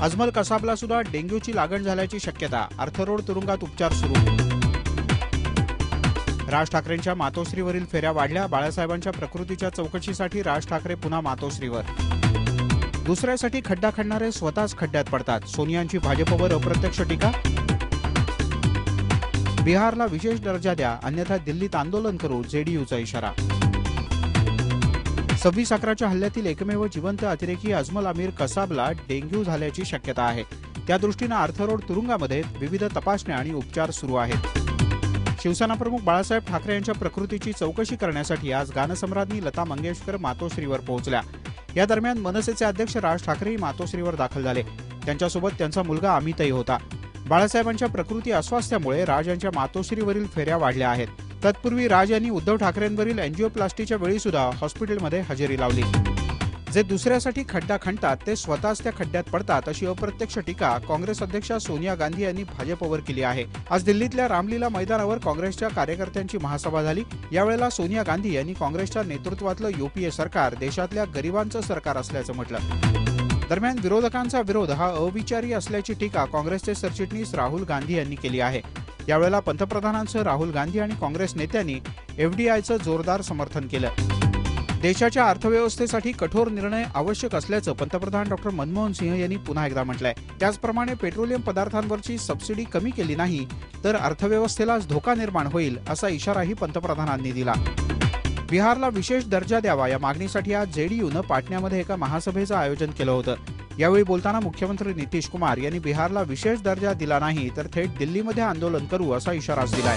अजमल कसाबला सुद्धा डेंग्यूची लागण झाल्याची शक्यता अर्थरोड तुरुंगात उपचार सुरू. राज ठाकरेंच्या मातोश्रीवरील फेऱ्या वाढल्या बाळासाहेबांच्या प्रकृतीच्या चौकशीसाठी राज ठाकरे पुन्हा मातोश्रीवर. दुसऱ्यासाठी खड्डा खणणारे स्वतःच खड्ड्यात पडतात सोनियांची भाजपवर अप्रत्यक्ष टीका? बिहारला विशेष दर्जा द्या अन्यथा दिल्लीत आंदोलन करू जेडीयूचा इशारा. सव्वीस अकराच्या हल्ल्यातील एकमेव जिवंत अतिरेकी अजमल अमीर कसाबला डेंग्यू झाल्याची शक्यता आहे. त्या दृष्टीनं तुरुंगामध्ये विविध तपासण्या आणि उपचार सुरू आहेत. शिवसेना प्रमुख बाळासाहेब ठाकरे यांच्या प्रकृतीची चौकशी करण्यासाठी आज गानसम्राज्ञी लता मंगेशकर मातोश्रीवर पोहोचल्या. या दरम्यान मनसेचे अध्यक्ष राज ठाकरेही मातोश्रीवर दाखल झाले. त्यांच्यासोबत त्यांचा मुलगा अमितही होता. बाळासाहेबांच्या प्रकृती अस्वास्थ्यामुळे राज यांच्या मातोश्रीवरील फेऱ्या वाढल्या आहेत. तत्पूर्वी राज यांनी उद्धव ठाकरेंवरील अँजिओप्लास्टीच्या वेळी सुद्धा हॉस्पिटलमध्ये हजेरी लावली. जे दुसऱ्यासाठी खड्डा खणतात ते स्वतःच त्या खड्ड्यात पडतात अशी अप्रत्यक्ष टीका काँग्रेस अध्यक्षा सोनिया गांधी यांनी भाजपवर केली आहे. आज दिल्लीतल्या रामलीला मैदानावर काँग्रेसच्या कार्यकर्त्यांची महासभा झाली. यावेळेला सोनिया गांधी यांनी काँग्रेसच्या नेतृत्वातलं युपीए सरकार देशातल्या गरिबांचं सरकार असल्याचं म्हटलं. दरम्यान विरोधकांचा विरोध हा अविचारी असल्याची टीका काँग्रेसचे सरचिटणीस राहुल गांधी यांनी केली आहे. यावेळेला पंतप्रधानांसह राहुल गांधी आणि काँग्रेस नेत्यांनी एफडीआयचं जोरदार समर्थन केलं. देशाच्या अर्थव्यवस्थेसाठी कठोर निर्णय आवश्यक असल्याचं पंतप्रधान डॉक्टर मनमोहन सिंह यांनी पुन्हा एकदा म्हटलंय. त्याचप्रमाणे पेट्रोलियम पदार्थांवरची सबसिडी कमी केली नाही तर अर्थव्यवस्थेलाच धोका निर्माण होईल असा इशाराही पंतप्रधानांनी दिला. बिहारला विशेष दर्जा द्यावा या मागणीसाठी आज जेडीयूनं पाटण्यामध्ये एका महासभेचं आयोजन केलं होतं. यावेळी बोलताना मुख्यमंत्री नितीश कुमार यांनी बिहारला विशेष दर्जा दिला नाही तर थेट दिल्लीमध्ये आंदोलन करू असा इशाराच दिलाय.